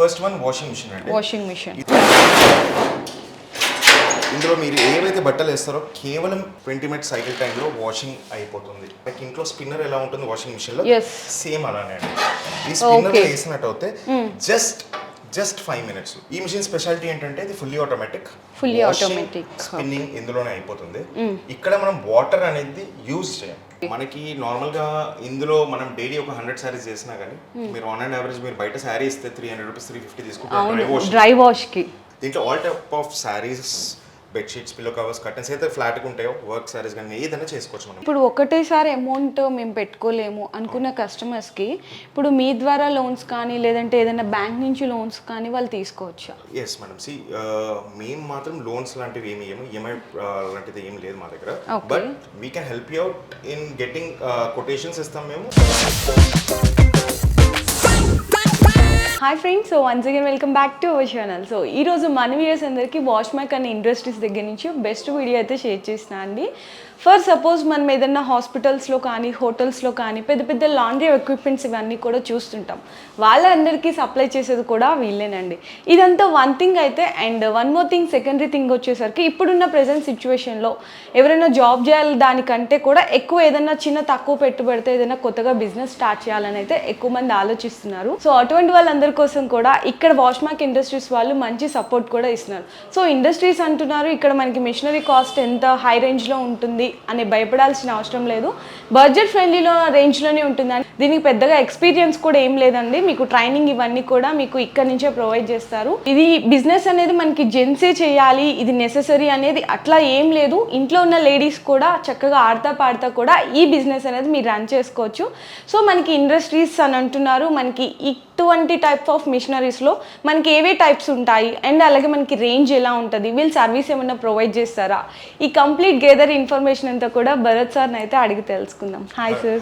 First one washing machine అండి washing machine ఇందులో మీరు ఏవైతే బట్టలు వేస్తారో కేవలం ట్వంటీ మినిట్స్ సైకిల్ టైంలో వాషింగ్ అయిపోతుంది. లైక్ ఇంట్లో స్పిన్నర్ ఎలా ఉంటుంది వాషింగ్ మిషన్లో. సేమ్ అలానే అండి. ఈ స్పిన్నర్. వేసినట్టు అయితే జస్ట్ జస్ట్ ఫైవ్ మినిట్స్. ఈ మిషన్ స్పెషాలిటీ ఏంటంటే ఇది fully automatic Fully automatic. Spinning ఇందులోనే అయిపోతుంది. ఇక్కడ మనం వాటర్ అనేది యూజ్ చేయం. మనకి నార్మల్గా ఇందులో మనం డైలీ ఒక హండ్రెడ్ సారీస్ చేసినా కానీ మీరు ఆన్ అండ్ యావరేజ్ మీరు బయట శారీ ఇస్తే three hundred rupees three fifty తీసుకుంటారు wash. డ్రై వాష్కి దీంట్లో all type of saris bedsheets pillow covers curtains అయితే ఫ్లాట్గా ఉంటాయో వర్క్ శారీస్ కానీ ఏదైనా చేసుకోవచ్చు మనం. ఇప్పుడు ఒకటేసారి అమౌంట్ మేము పెట్టుకోలేము అనుకున్న కస్టమర్స్కి ఇప్పుడు మీ ద్వారా లోన్స్ కానీ లేదంటే ఏదైనా బ్యాంక్ నుంచి లోన్స్ కానీ వాళ్ళు తీసుకోవచ్చా? ఎస్ మేడం సి మేము మాత్రం లోన్స్ లాంటివి ఏమి ఇవ్వము ఈఎంఐ లాంటిది ఏం లేదు మా దగ్గర. But we can help you out in getting quotations ఇస్తాం మేము. Hi friends so once again welcome back to our channel so ఈ రోజు మన వీడియోస్ అందరికీ వాష్ మ్యాక్ అనే ఇండస్ట్రీస్ దగ్గర నుంచి బెస్ట్ వీడియో అయితే షేర్ చేసిన అండి. ఫర్ సపోజ్ మనం ఏదైనా హాస్పిటల్స్లో కానీ హోటల్స్లో కానీ పెద్ద పెద్ద లాండ్రీ ఎక్విప్మెంట్స్ ఇవన్నీ కూడా చూస్తుంటాం. వాళ్ళందరికీ సప్లై చేసేది కూడా వీళ్ళేనండి. ఇదంతా వన్ థింగ్ అయితే and one more thing secondary thing వచ్చేసరికి ఇప్పుడున్న ప్రజెంట్ సిచ్యువేషన్లో ఎవరైనా జాబ్ చేయాలి దానికంటే కూడా ఎక్కువ ఏదైనా చిన్న తక్కువ పెట్టుబడితే ఏదైనా కొత్తగా బిజినెస్ స్టార్ట్ చేయాలని అయితే ఎక్కువ మంది ఆలోచిస్తున్నారు. సో అటువంటి వాళ్ళందరూ కోసం కూడా ఇక్కడ వాష్మాక్ ఇండస్ట్రీస్ వాళ్ళు మంచి సపోర్ట్ కూడా ఇస్తున్నారు. సో ఇండస్ట్రీస్ అంటున్నారు ఇక్కడ మనకి మిషనరీ కాస్ట్ ఎంత హై రేంజ్లో ఉంటుంది అని భయపడాల్సిన అవసరం లేదు. బడ్జెట్ ఫ్రెండ్లీలో రేంజ్లోనే ఉంటుంది దీనికి పెద్దగా ఎక్స్పీరియన్స్ కూడా ఏం లేదండి. మీకు ట్రైనింగ్ ఇవన్నీ కూడా మీకు ఇక్కడ నుంచే ప్రొవైడ్ చేస్తారు. ఇది బిజినెస్ అనేది మనకి జెంట్సే చేయాలి ఇది నెససరీ అనేది అట్లా ఏం లేదు. ఇంట్లో ఉన్న లేడీస్ కూడా చక్కగా ఆడతా పాడతా కూడా ఈ బిజినెస్ అనేది మీరు రన్ చేసుకోవచ్చు. సో మనకి ఇండస్ట్రీస్ అని అంటున్నారు మనకి ఇటువంటి టైప్స్ ఆఫ్ మిషనరీస్లో మనకి ఏవే టైప్స్ ఉంటాయి? అండ్ అలాగే మనకి రేంజ్ ఎలా ఉంటుంది? వీళ్ళు సర్వీస్ ఏమైనా ప్రొవైడ్ చేస్తారా? ఈ కంప్లీట్ గేదర్ ఇన్ఫర్మేషన్ అంతా కూడా భరత్ సార్ని అయితే అడిగి తెలుసుకుందాం. Hi sir.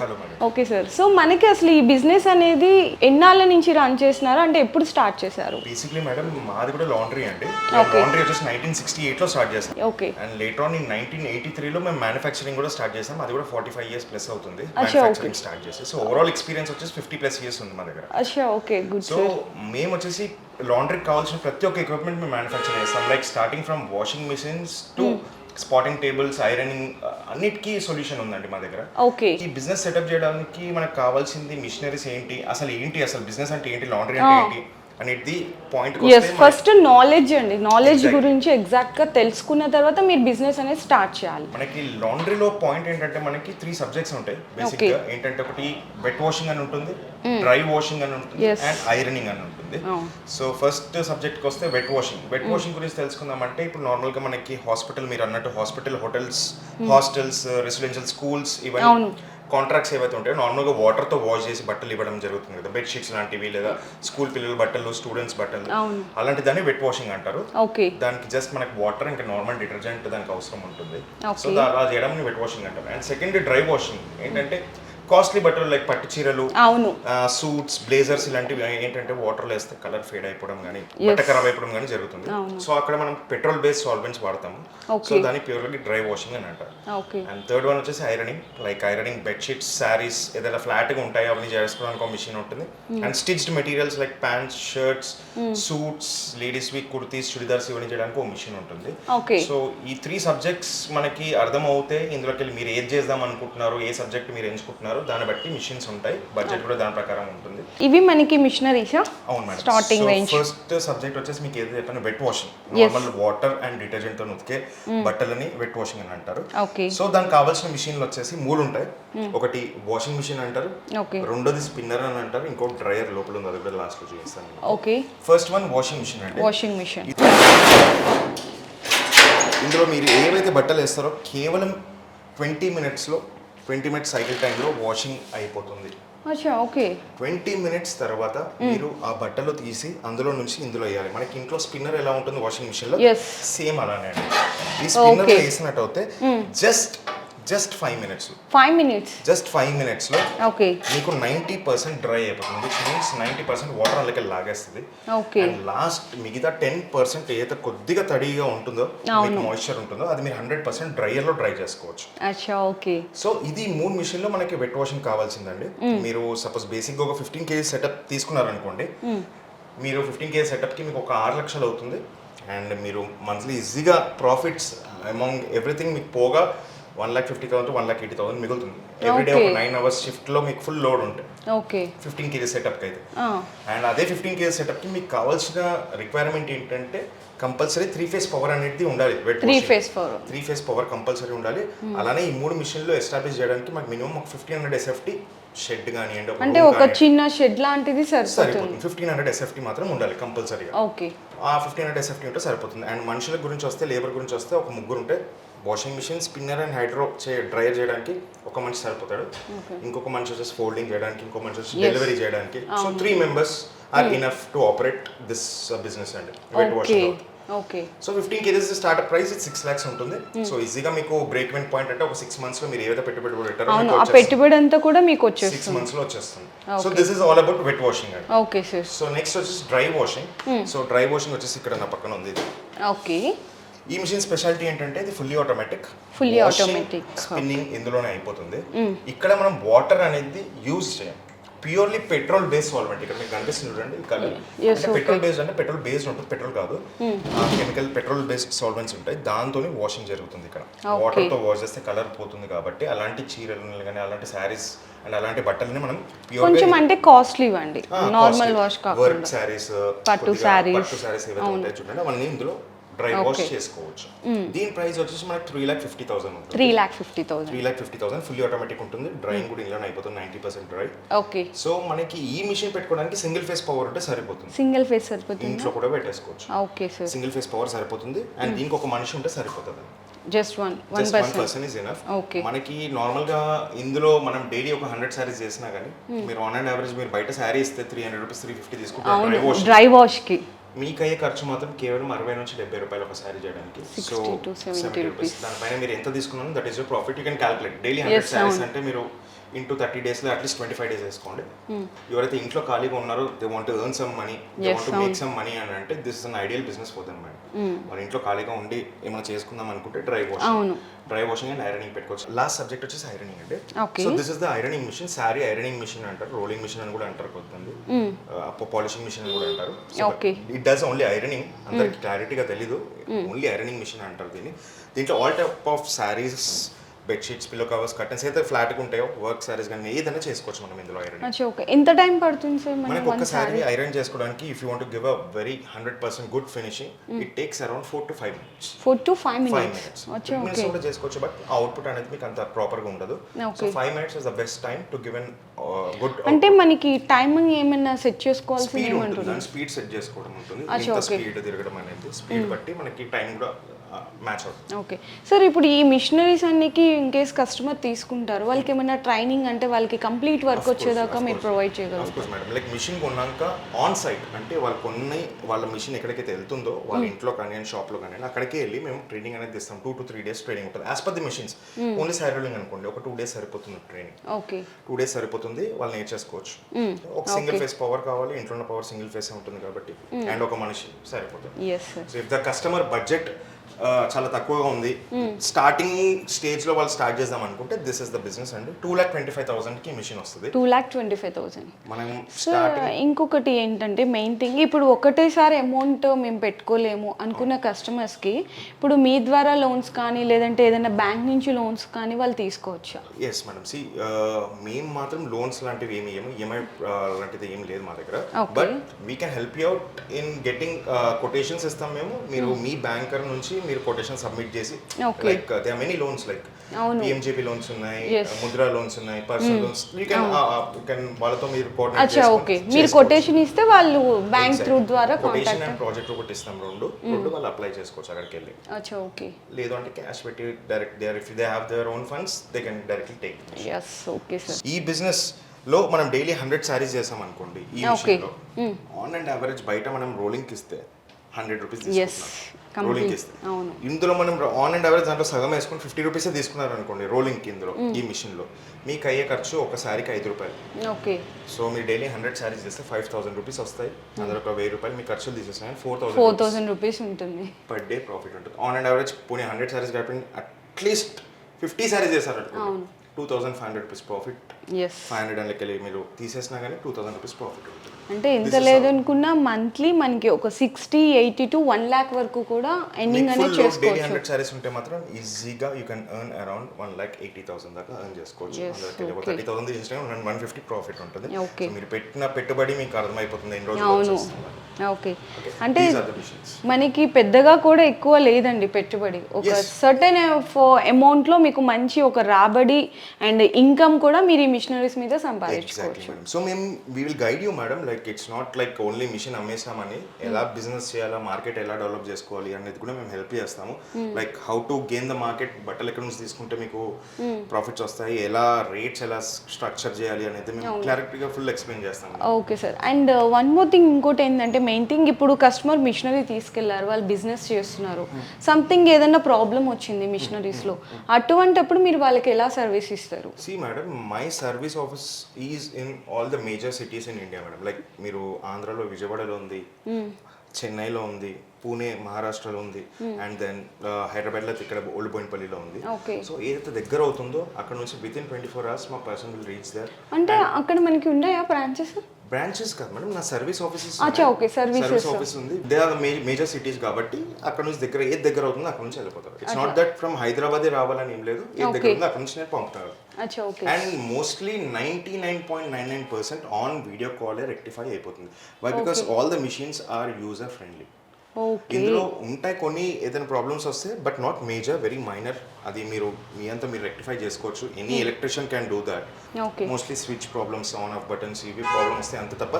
Okay sir so మనకి అసలు ఈ బిజినెస్ అనేది ఎన్నాళ్ళ నుంచి రన్ చేస్తున్నారు? అంటే ఎప్పుడు స్టార్ట్ చేశారు? బేసిక్లీ మేడం మాది కూడా లాండ్రీ అండి. లాండ్రీ వచ్చేసి నైన్టీన్ సిక్స్టీ ఎయిట్లో స్టార్ట్ చేసాం okay and later on in nineteen eighty త్రీలో మేము మ్యానుఫ్యాక్చరింగ్ కూడా స్టార్ట్ చేసాం అది కూడా ఫార్టీ ఫైవ్ ఇయర్స్ ప్లస్ అవుతుంది మ్యానుఫ్యాక్చరింగ్ స్టార్ట్ చేసి. సో ఓవరాల్ ఎక్స్పీరియన్స్ వచ్చేసి ఫిఫ్టీ ప్లస్ ఇయర్స్ ఉంది మా దగ్గర. అచ్చా ఓకే గుడ్ సో మేము వచ్చేసి లాండ్రీకి కావాల్సిన ప్రతి ఒక్క ఎక్విప్మెంట్ మేము మ్యానుఫ్యాక్చర్ చేస్తాం. Like starting from washing machines to spotting tables ironing అన్నిటికీ సొల్యూషన్ ఉందండి మా దగ్గర. ఓకే. ఈ బిజినెస్ సెటప్ చేయడానికి మనకు కావాల్సింది మిషనరీస్ ఏంటి? అసలు ఏంటి? అసలు బిజినెస్ అంటే ఏంటి? లాండ్రీ అంటే ఏంటి? అనేది పాయింట్ ఎస్ ఫస్ట్ నాలెడ్జ్ అండి. నాలెడ్జ్ గురించి ఎగ్జాక్ట్గా తెలుసుకున్న తర్వాత మీరు బిజినెస్ అనేది స్టార్ట్ చేయాలి. మనకి లాండ్రీలో పాయింట్ ఏంటంటే మనకి త్రీ సబ్జెక్ట్స్ ఉంటాయి. బేసిక్గా ఏంటంటే ఒకటి వెట్ వాషింగ్ అని ఉంటుంది డ్రై వాషింగ్ అని ఉంటుంది. అండ్ ఐరనింగ్ అని ఉంటుంది. సో ఫస్ట్ సబ్జెక్ట్కి వస్తే వెట్ వాషింగ్ వెట్ వాషింగ్ గురించి తెలుసుకుందామంటే ఇప్పుడు నార్మల్గా మనకి హాస్పిటల్ మీరు అన్నట్టు hospital hotels hostels residential schools ఇవన్నీ. కాంట్రాక్ట్స్ ఏవైతే ఉంటాయో నార్మల్గా వాటర్తో వాష్ చేసి బట్టలు ఇవ్వడం జరుగుతుంది కదా. బెడ్షీట్స్ లాంటివి లేదా స్కూల్ పిల్లల బట్టలు స్టూడెంట్స్ బట్టలు. అలాంటి దాన్ని వెట్ వాషింగ్ అంటారు. ఓకే. దానికి జస్ట్ మనకి వాటర్ ఇంకా నార్మల్ డిటర్జెంట్ దానికి అవసరం ఉంటుంది. సో అలా చేయడం వెట్ వాషింగ్ అంటారు. అండ్ సెకండ్ డ్రై వాషింగ్ ఏంటంటే కాస్ట్లీ బట్టలు లైక్ పట్టు చీరలు అవును. సూట్స్ బ్లేజర్స్ ఇలాంటివి ఏంటంటే వాటర్లో వేస్తే కలర్ ఫేడ్ అయిపోవడం కానీ బట్ట ఖరాబ్ అయిపోవడం కానీ జరుగుతుంది. సో అక్కడ మనం పెట్రోల్ బేస్డ్ సాల్వెంట్స్ వాడతాము. సో. దాన్ని ప్యూర్లీ డ్రై వాషింగ్ అని అంటారు. అండ్ థర్డ్ వన్ వచ్చేసి ironing like ironing bedsheets saris ఏదైనా ఫ్లాట్గా ఉంటాయో అవన్నీ చేసుకోవడానికి ఒక మిషన్ ఉంటుంది. And stitched materials like pants shirts suits ladies వి కుర్తీస్ చుడిదార్స్ ఇవన్నీ చేయడానికి ఒక మిషన్ ఉంటుంది. సో ఈ త్రీ సబ్జెక్ట్స్ మనకి అర్థం అవుతే ఇందులోకి వెళ్ళి మీరు ఏది చేద్దాం అనుకుంటున్నారు ఏ సబ్జెక్ట్ మీరు ఎంచుకుంటున్నారు దాన్ని బట్టి మిషన్స్ ఉంటాయి. బడ్జెట్ కూడా దాని ప్రకారం ఉంటుంది. ఇవి మనకి మిషనరీసా అవును madam. Starting range. First subject వచ్చేసి మీకు ఏది చెప్పాను? Wet washing normal water and డిటర్జెంట్తో ఉతికే బట్టలని వెట్ వాషింగ్ అని అంటారు. ఓకే సో దానికి కావాల్సిన మిషన్లు వచ్చేసి మూడు ఉంటాయి. ఒకటి వాషింగ్ మిషన్ అంటారు. ఓకే రెండోది స్పిన్నర్ అని అంటారు. ఇంకో డ్రైయర్ లోపల ఉంది. అది కూడా లాస్ట్లో చూపిస్తాను okay first one washing machine అండి. వాషింగ్ మిషన్ ఇందులో మీరు ఏవైతే బట్టలు వేస్తారో కేవలం ట్వంటీ మినిట్స్లో ట్వంటీ మినిట్స్ సైకిల్ టైంలో వాషింగ్ అయిపోతుంది. ఓకే. ట్వంటీ మినిట్స్ తర్వాత మీరు ఆ బట్టలు తీసి అందులో నుంచి ఇందులో వేయాలి. మనకి ఇంట్లో స్పిన్నర్ ఎలా ఉంటుంది వాషింగ్ మిషన్లో సేమ్ అలానే అండి. ఈ స్పిన్నర్. వేసినట్టు అయితే just just five minutes five minutes just five మినిట్స్లో ఓకే మీకు నైంటీ పర్సెంట్ డ్రై అయిపోతుంది which means ninety percent water అందులోకి లాగేస్తుంది. ఓకే అండ్ లాస్ట్ మిగతా టెన్ పర్సెంట్ ఏదైతే కొద్దిగా తడిగా ఉంటుందో మీకు మాయిశ్చర్ ఉంటుందో అది మీరు హండ్రెడ్ పర్సెంట్ డ్రైయర్లో డ్రై చేసుకోవచ్చు. అచ్చా ఓకే. సో ఇది మూడు మిషన్లో మనకి వెట్ వాషింగ్ కావాల్సిందండి. మీరు సపోజ్ బేసిక్గా ఒక ఫిఫ్టీన్ కేజీ సెటప్ తీసుకున్నారనుకోండి మీరు ఫిఫ్టీన్ కే సెటప్కి మీకు ఒక ఆరు లక్షలు అవుతుంది. అండ్ మీరు మంత్లీ ఈజీగా ప్రాఫిట్స్ అమౌంగ్ ఎవ్రీథింగ్ మీకు పోగా one lakh fifty thousand one lakh eighty thousand మిగులుతుంది. ఎవ్రీడే ఒక. నైన్ అవర్స్ షిఫ్ట్లో మీకు ఫుల్ లోడ్ ఉంటుంది ఓకే ఫిఫ్టీన్ కేజీ సెటప్కి అయితే అండ్ అదే ఫిఫ్టీన్ కేజీ సెటప్కి మీకు కావాల్సిన రిక్వైర్మెంట్ ఏంటంటే కంపల్సరీ త్రీ ఫేస్ పవర్ అనేది ఉండాలి. Three phase four three phase power compulsory ఉండాలి. అలానే ఈ మూడు మిషన్లు ఎస్టాబ్లిష్ చేయడానికి మాకు మినిమం ఒక ఫిఫ్టీన్ హండ్రెడ్ ఎస్ఎఫ్టీ షెడ్ కానివ్వండి అంటే ఒక. చిన్న షెడ్ లాంటిది సరిపోతుంది. సరిపోతుంది. ఫిఫ్టీన్ హండ్రెడ్ ఎస్ఎఫ్టీ మాత్రం ఉండాలి కంపల్సరీగా ఓకే ఆ ఫిఫ్టీన్ హండ్రెడ్ ఎస్ఎఫ్టీ ఉంటే సరిపోతుంది. అండ్ మనుషుల గురించి వస్తే లేబర్ గురించి వస్తే ఒక ముగ్గురు ఉంటే washing machine spinner and hydro చే డ్రైయర్ చేయడానికి ఒక మనిషి సరిపోతాడు. ఇంకొక మనిషి వచ్చేసి ఫోల్డింగ్ చేయడానికి ఇంకొక మనిషి వచ్చేసి డెలివరీ చేయడానికి. So three members are enough to operate this business అండి. Wet okay washing okay so fifteen KGs startup price six lakhs ఉంటుంది. సో ఈజీగా మీకు బ్రేక్ ఈవెన్ పాయింట్ అంటే ఒక సిక్స్ మంత్స్లో మీరు ఏదైతే పెట్టుబడి పెట్టారో అవును. ఆ పెట్టుబడి అంతా కూడా మీకు సిక్స్ వచ్చేస్తుంది. మంత్స్లో వచ్చేస్తుంది. So this is all about wet washing అండి. ఓకే సార్ సో నెక్స్ట్ వచ్చేసి dry washing so dry washing వచ్చేసి ఇక్కడ నా పక్కన ఉంది. ఓకే ఈ మిషన్ స్పెషాలిటీ ఏంటంటే ఇది fully automatic Fully automatic. Spinning ఇందులోనే అయిపోతుంది. ఇక్కడ మనం వాటర్ అనేది యూజ్ చేయం. ప్యూర్లీ పెట్రోల్ బేస్డ్ సాల్వెంట్ ఇక్కడ మీకు కనిపిస్తుంది చూడండి కలర్ Yes, అంటే పెట్రోల్ బేస్డ్ అంటే పెట్రోల్ బేస్డ్ ఉంటుంది పెట్రోల్ కాదు. కెమికల్ పెట్రోల్ బేస్డ్ సాల్వెంట్స్ ఉంటాయి. దాంతోనే వాషింగ్ జరుగుతుంది ఇక్కడ. Okay. వాటర్తో వాష్ చేస్తే కలర్ పోతుంది కాబట్టి అలాంటి చీరలు కానీ అలాంటి శారీస్ అండ్ అలాంటి బట్టలని మనం కొంచెం అంటే కాస్ట్లీ ఇవ్వండి. నార్మల్ వాష్ వర్క్ శారీస్ పట్టు sarees. పట్టు శారీస్ ఏవైతే ఉంటాయో చూడండి అవన్నీ ఇందులో డ్రై వాష్ చేసుకోవచ్చు. దీని ప్రైస్ వచ్చేసి మనకి త్రీ లాక్ ఫిఫ్టీ థౌసండ్ ఉంటుంది. Three lakh fifty thousand three lakh fifty thousand fully automatic ఉంటుంది. డ్రైయింగ్ కూడా ఇందులో అయిపోతుంది ninety percent dry okay so మనకి ఈ మిషన్ పెట్టుకోవడానికి సింగిల్ ఫేస్ పవర్ ఉంటే సరిపోతుంది. సింగిల్ ఫేస్ సరిపోతుంది? ఇంట్లో కూడా పెట్టేసుకోవచ్చు. Okay sir single phase power సరిపోతుంది. అండ్ దీనికి ఒక మనిషి ఉంటే సరిపోతుంది. Just one one person is enough Okay. మనకి నార్మల్గా ఇందులో మనం డైలీ ఒక హండ్రెడ్ సారీస్ చేసినా కానీ మీరు ఆన్ అండ్ యావరేజ్ మీరు బయట శారీ ఇస్తే three hundred rupees three fifty తీసుకుంటారు డ్రై వాష్కి. మీకు అయ్యే ఖర్చు మాత్రం కేవలం అరవై నుంచి డెబ్బై రూపాయలు ఒక శారీ చేయడానికి. 60 to 70 రూపీస్ దానిపైన మీరు ఎంత తీసుకున్నారో that is your profit you can calculate daily hundred saris అంటే మీరు ఇంటూ థర్టీ డేస్లో at least twenty five days వేసుకోండి. ఎవరైతే ఇంట్లో ఖాళీగా ఉన్నారో they want earn some money they want make some money అని అంటే this is an ideal business for them madam వాళ్ళ ఇంట్లో ఖాళీగా ఉండి ఏమైనా చేసుకుందాం అనుకుంటే డ్రై వాష్ అవును. డ్రై వాషింగ్ అండ్ ఐరనింగ్ పెట్టుకోవచ్చు. లాస్ట్ సబ్జెక్ట్ వచ్చేసి ఐరనింగ్ అండి. So this is the ironing machine sari ironing machine అంటారు రోలింగ్ మిషన్ అని కూడా అంటారు కొంతమంది. పాలిషింగ్ మిషన్ అని కూడా అంటారు. ఇట్ డస్ ఓన్లీ ఐరనింగ్ అందరికి క్లారిటీగా తెలీదు. ఓన్లీ ఐరనింగ్ మిషన్ అంటారు దీన్ని. దీంట్లో all type of saris bedsheets pillow covers curtains అయితే ఫ్లాట్గా ఉంటాయో వర్క్ శారీస్ కానీ ఏదైనా చేసుకోవచ్చు మనం ఇందులో అచ్చా ఓకే. ఎంత టైం పడుతుంది సార్ మనం మనకు ఒక్క శారీ ఐరన్ చేసుకోవడానికి if you want give a very hundred percent good finishing it takes around four to five minutes four to five minutes minutes కూడా చేసుకోవచ్చు బట్ అవుట్పుట్ అనేది మీకు అంత ప్రాపర్గా ఉండదు. So. Five minutes is the best time to give an good అంటే మనకి timing ఏమైనా సెట్ చేసుకోవాల్సింది స్పీడ్ ఉంటుంది. స్పీడ్ సెట్ చేసుకోవడం ఉంటుంది. ఇంత. స్పీడ్ తిరగడం అనేది స్పీడ్ బట్టి మనకి టైం కూడా మ్యాచ్ అవుతుంది. ఓకే సార్ ఇప్పుడు ఈ మిషనరీస్ అన్నికి ఇన్ కేస్ కస్టమర్ తీసుకుంటారు వాళ్ళకి ఏమైనా ట్రైనింగ్ అంటే వాళ్ళకి కంప్లీట్ వర్క్ వచ్చేదాకా మీరు ప్రొవైడ్ చేయగలరు మేడం లైక్ మిషన్ కొన్నాక ఆన్ సైట్ అంటే వాళ్ళు కొన్ని వాళ్ళ మిషన్ ఎక్కడికైతే వెళ్తుందో వాళ్ళ ఇంట్లో కానీ షాప్లో కానీ అక్కడికే వెళ్ళి మేము ట్రైనింగ్ అనేది ఇస్తాం two to three days training ఉంటుంది. As per the machines only సైరోలింగ్ అనుకోండి. ఒక టూ డేస్ సరిపోతుంది ట్రైనింగ్ ఓకే టూ డేస్ సరిపోతుంది వాళ్ళు నేర్చేసుకోవచ్చు. ఒక సింగిల్ ఫేస్ పవర్ కావాలి ఇంట్లో ఉన్న పవర్ సింగిల్ ఫేస్ ఉంటుంది కాబట్టి అండ్ ఒక మనిషి సరిపోతుంది. So if the customer budget చాలా తక్కువగా ఉంది. స్టార్టింగ్ స్టేజ్లో వాళ్ళు స్టార్ట్ చేద్దాం అనుకుంటే దిస్ ఇస్ ద బిజినెస్ అండి టూ ల్యాక్ ట్వంటీ ఫైవ్ థౌసండ్కి మిషన్ వస్తుంది. Two lakh twenty five thousand మనం ఇంకొకటి ఏంటంటే మెయిన్ థింగ్ ఇప్పుడు ఒకటేసారి అమౌంట్ మేము పెట్టుకోలేము అనుకున్న కస్టమర్స్కి ఇప్పుడు మీ ద్వారా లోన్స్ కానీ లేదంటే ఏదైనా బ్యాంక్ నుంచి లోన్స్ కానీ వాళ్ళు తీసుకోవచ్చా? ఎస్ మేడం సి మేము మాత్రం లోన్స్ లాంటివి ఏమి ఇయ్యము. ఈఎంఐ లాంటిది ఏమి లేదు మా దగ్గర. But we can help you out in getting quotations ఇస్తాం మేము. మీరు మీ బ్యాంకర్ నుంచి మీరు కొటేషన్ సబ్మిట్ చేసి. Like they are many loans like. PMJP loans ఉన్నాయి Yes. ముద్రా లోన్స్ ఉన్నాయి personal loans you can can వాళ్ళతో మీరు అచ్చా ఓకే మీరు కొటేషన్ ఇస్తే వాళ్ళు బ్యాంక్ త్రూ ద్వారా కొటేషన్ అండ్ ప్రాజెక్ట్ ఒకటి ఇస్తాం రెండు. రెండు వాళ్ళు అప్లై చేసుకోవచ్చు అక్కడికి వెళ్ళి అచ్చా ఓకే లేదు అంటే క్యాష్ పెట్టి direct they if they have their own funds they can directly take yes okay sir ఈ బిజినెస్లో మనం డైలీ హండ్రెడ్ శారీస్ చేసాం అనుకోండి ఈ Okay. మిషన్లో ఆన్ అండ్ యావరేజ్ బయట మనం రోలింగ్ ఇస్తే హండ్రెడ్ రూపీస్ Yes, రోలింగ్ అవును. ఇందులో మనం ఆన్ అండ్ యావరేజ్ దాంట్లో సగం వేసుకొని ఫిఫ్టీ రూపీస్ తీసుకున్నారు అనుకోండి రోలింగ్ ఇందులో ఈ మిషన్లో. మీకు అయ్యే ఖర్చు ఒక శారీకి ఐదు రూపాయలు. ఓకే. సో మీరు డైలీ హండ్రెడ్ శారీస్ చేస్తే ఫైవ్ థౌసండ్ రూపీస్ వస్తాయి. అందులో ఒక వెయ్యి రూపాయలు మీ ఖర్చులు తీసేస్తాయి four four thousand thousand rupees ఉంటుంది. పర్ డే ప్రాఫిట్ ఉంటుంది. ఆన్ అండ్ యావరేజ్ పోనీ హండ్రెడ్ శారీస్ కాబట్టి అట్లీస్ట్ ఫిఫ్టీ శారీస్ చేశారు అనుకోండి two thousand five hundred rupees profit five hundred and వెళ్ళి మీరు తీసేసినా కానీ టూ థౌసండ్ రూపీస్ ప్రాఫిట్ అంటే ఎంత లేదనుకున్నా మంత్లీ మనకి ఒక sixty eighty to one lakh వరకు కూడా ఎండింగ్ అనేది చేసుకోవచ్చు. హండ్రెడ్ సారీస్ ఉంటే మాత్రం ఈజీగా you can earn around one lakh eighty thousand దాకా ఎర్న్ చేసుకోవచ్చు. థర్టీ థౌసండ్ చేసినా వన్ ఫిఫ్టీ ప్రాఫిట్ ఉంటుంది. మీరు పెట్టిన పెట్టుబడి మీకు అర్థమైపోతుంది ఎన్ని రోజులు. ఓకే అంటే the missions. మనకి పెద్దగా కూడా ఎక్కువ లేదండి పెట్టుబడి. ఒక సర్టెన్ అమౌంట్లో మీకు మంచి ఒక రాబడి అండ్ ఇన్కమ్ కూడా మీరు ఈ మిషనరీస్ మీద సంపాదించుకోవచ్చు. సో మేము we will guide you madam like it's not like only machine అమ్మేసామని ఎలా బిజినెస్ చేయాలా మార్కెట్ ఎలా డెవలప్ చేసుకోవాలి అనేది కూడా మేము హెల్ప్ చేస్తాము. Like how to gain the market బట్టలు ఎక్కడ నుంచి తీసుకుంటే మీకు ప్రాఫిట్స్ వస్తాయి. ఎలా రేట్స్ ఎలా స్ట్రక్చర్ చేయాలి అనేది మేము క్లారిటీగా ఫుల్ ఎక్స్ప్లెయిన్ చేస్తాము okay sir and one more thing ఇంకోటి ఏంటంటే మెయిన్ థింగ్ ఇప్పుడు కస్టమర్ మిషనరీ తీసుకెళ్ళారు వాళ్ళు బిజినెస్ చేస్తున్నారు. సంథింగ్ ఏదైనా ప్రాబ్లం వచ్చింది మిషనరీస్లో అటువంటప్పుడు మీరు వాళ్ళకి ఎలా సర్వీస్ ఇస్తారు? See madam my service office is in all the major cities in India madam like మీరు ఆంధ్రాలో విజయవాడలో ఉంది చెన్నైలో ఉంది పూణే మహారాష్ట్రలో ఉంది. అండ్ దెన్ హైదరాబాద్లో ఇక్కడ ఓల్డ్ బోయినపల్లిలో ఉంది. ఓకే సో ఏదైతే దగ్గర అవుతుందో అక్కడ నుంచి within twenty four hours మా పర్సన్ విల్ రీచ్ దర్ అంటే అక్కడ మనకి ఉన్నాయా బ్రాంచెస్ బ్రాంచెస్ కాదు మేడం నా service offices services. Service office ఉంది. దే ఆర్ మేజర్ సిటీస్ కాబట్టి అక్కడ నుంచి దగ్గర ఏది దగ్గర అవుతుందో అక్కడ నుంచి వెళ్ళిపోతారు. ఇట్స్ నాట్ దట్ ఫ్రమ్ హైదరాబాదే రావాలని ఏం లేదు. ఏది దగ్గర ఉందో అక్కడ నుంచి నేను okay and mostly ninety nine point nine nine percent on video కాలే రెక్టిఫై అయిపోతుంది. Why because all the machines are user friendly okay ఇందులో ఉంటాయి కొన్ని ఏదైనా ప్రాబ్లమ్స్ వస్తే but not major very minor అది మీరు మీ అంతా మీరు రెక్టిఫై చేసుకోవచ్చు. Any electrician can do that mostly switch problems on off buttons ఇవి ప్రాబ్లమ్స్ వస్తాయి అంత తప్ప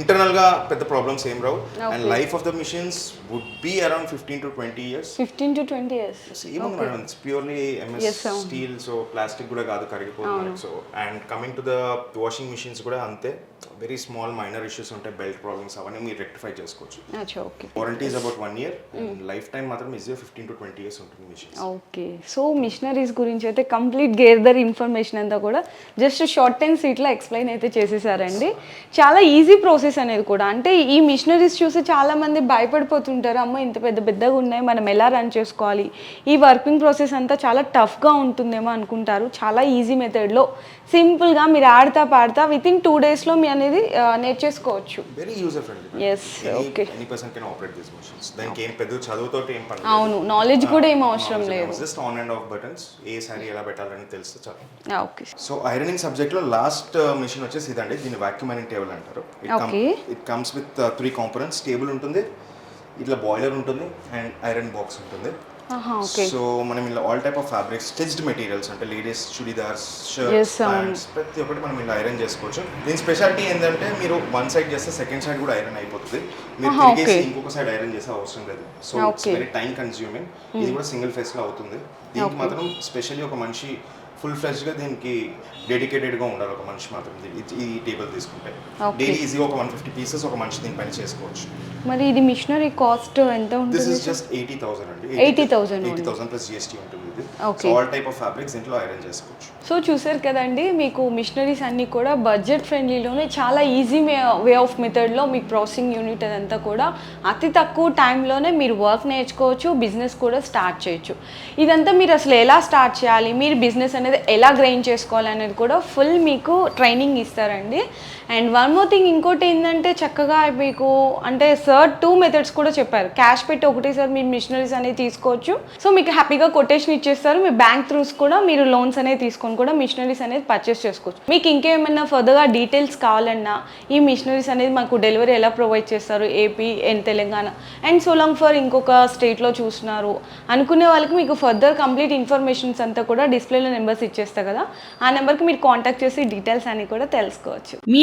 ఇంటర్నల్గా పెద్ద ప్రాబ్లమ్స్ ఏం రావు. And life of the machines would be around fifteen to twenty years fifteen to twenty years ఏమో madam purely MS steel so plastic కూడా కాదు కరిగిపోతుంది so and coming to the washing machines కూడా అంతే. వెరీ స్మాల్ మైనర్ ఇష్యూస్ ఉంటాయి belt problems అవన్నీ మీరు rectify చేసుకోవచ్చు. Warranty is about one year life time మాత్రం ఈజీగా ఫిఫ్టీన్ టు ట్వంటీ ఇయర్స్ ఉంటుంది మిషన్ ఓకే. సో మిషనరీస్ గురించి అయితే కంప్లీట్ గేదర్ ఇన్ఫర్మేషన్ అంతా కూడా జస్ట్ షార్ట్ అండ్ స్వీట్లో ఎక్స్ప్లెయిన్ అయితే చేసేసారండి. చాలా ఈజీ ప్రాసెస్ అనేది కూడా. అంటే ఈ మిషనరీస్ చూసి చాలా మంది భయపడిపోతుంటారు. అమ్మ ఇంత పెద్ద పెద్దగా ఉన్నాయి మనం ఎలా రన్ చేసుకోవాలి? ఈ వర్కింగ్ ప్రాసెస్ అంతా చాలా టఫ్గా ఉంటుందేమో అనుకుంటారు. చాలా ఈజీ మెథడ్లో సింపుల్గా మీరు ఆడతా పాడతా విత్ ఇన్ టూ డేస్లో మీ అనేది ఆ, నేర్చేసుకోవచ్చు very user friendly okay. Any person can operate this machines దానికి ఏం పెద్ద చదువుతోటి ఏం పని అవును నాలెడ్జ్ కూడా ఏం అవసరం లేదు. Just on and off buttons ఏ సారీ ఎలా పెట్టాలని తెలిస్తే చాలు. ఓకే. సో ఐరనింగ్ సబ్జెక్ట్లో లాస్ట్ మిషన్ వచ్చేసి ఇదండి. దీన్ని వాక్యూమ్ ఐరనింగ్ టేబుల్ అంటారు. It comes with three components table ఉంటుంది ఇట్లా బాయిలర్ ఉంటుంది అండ్ ఐరన్ బాక్స్ ఉంటుంది. ఓకే సో మనం ఇలా all type of fabrics stitched materials అంటే లేడీస్ చుడిదార్స్ షర్ట్స్. ప్యాంట్స్ ప్రతి ఒక్కటి మనం ఇలా ఐరన్ చేసుకోవచ్చు. దీని స్పెషాలిటీ ఏంటంటే మీరు వన్ సైడ్ చేస్తే సెకండ్ సైడ్ కూడా ఐరన్ అయిపోతుంది. మీరు తిరిగేసి. ఇంకొక సైడ్ ఐరన్ చేసే అవసరం లేదు. So it's. Very time consuming ఇది కూడా సింగిల్ ఫేస్లో అవుతుంది. దీనికి మాత్రం స్పెషల్లీ ఒక మనిషి ఫుల్ ఫ్లెజ్గా దీనికి డెడికేటెడ్గా ఉండాలి ఒక మనిషి మాత్రం. ఈ టేబుల్ తీసుకుంటే. డైలీ ఈజీగా ఒక వన్ ఫిఫ్టీ పీసెస్ ఒక మనిషి దీనిపైన చేసుకోవచ్చు. మరి ఇది మిషనరీ కాస్ట్ ఎంత దిస్ ఉంటుంది ఇస్ జస్ట్ ఎయిటీ థౌసండ్ అండి. 80,000 ఎయిటీ థౌసండ్ ప్లస్ జిఎస్టీ ఉంటుంది ఇది. ఆల్ టైప్ ఆఫ్ ఫ్యాబ్రిక్స్ దీంట్లో ఐరన్ చేసుకోవచ్చు. సో చూసారు కదండి మీకు మిషనరీస్ అన్నీ కూడా బడ్జెట్ ఫ్రెండ్లీలోనే చాలా ఈజీ వే ఆఫ్ మెథడ్లో మీకు ప్రాసెసింగ్ యూనిట్ అదంతా కూడా అతి తక్కువ టైంలోనే మీరు వర్క్ నేర్చుకోవచ్చు బిజినెస్ కూడా స్టార్ట్ చేయొచ్చు. ఇదంతా మీరు అసలు ఎలా స్టార్ట్ చేయాలి? మీరు బిజినెస్ అనేది ఎలా గ్రైన్ చేసుకోవాలనేది కూడా ఫుల్ మీకు ట్రైనింగ్ ఇస్తారండి. అండ్ వన్ మోర్ థింగ్ ఇంకోటి ఏంటంటే చక్కగా మీకు అంటే సార్ టూ మెథడ్స్ కూడా చెప్పారు. క్యాష్ పెట్టి ఒకటేసారి మీరు మిషనరీస్ అనేది తీసుకోవచ్చు. సో మీకు హ్యాపీగా కొటేషన్ ఇచ్చేస్తారు. మీ బ్యాంక్ త్రూస్ కూడా మీరు లోన్స్ అనేది తీసుకొని కూడా మిషనరీస్ అనేది పర్చేస్ చేసుకోవచ్చు. మీకు ఇంకేమైనా ఫర్దర్గా డీటెయిల్స్ కావాలన్నా ఈ మిషనరీస్ అనేది మాకు డెలివరీ ఎలా ప్రొవైడ్ చేస్తారు? AP and Telangana and so long for ఇంకొక స్టేట్లో చూస్తున్నారు. అనుకునే వాళ్ళకి మీకు ఫర్దర్ కంప్లీట్ ఇన్ఫర్మేషన్స్ అంతా కూడా డిస్ప్లేలో నెంబర్స్ ఇచ్చేస్తా కదా. ఆ నెంబర్కి మీరు కాంటాక్ట్ చేసి డీటెయిల్స్ అని కూడా తెలుసుకోవచ్చు. మీ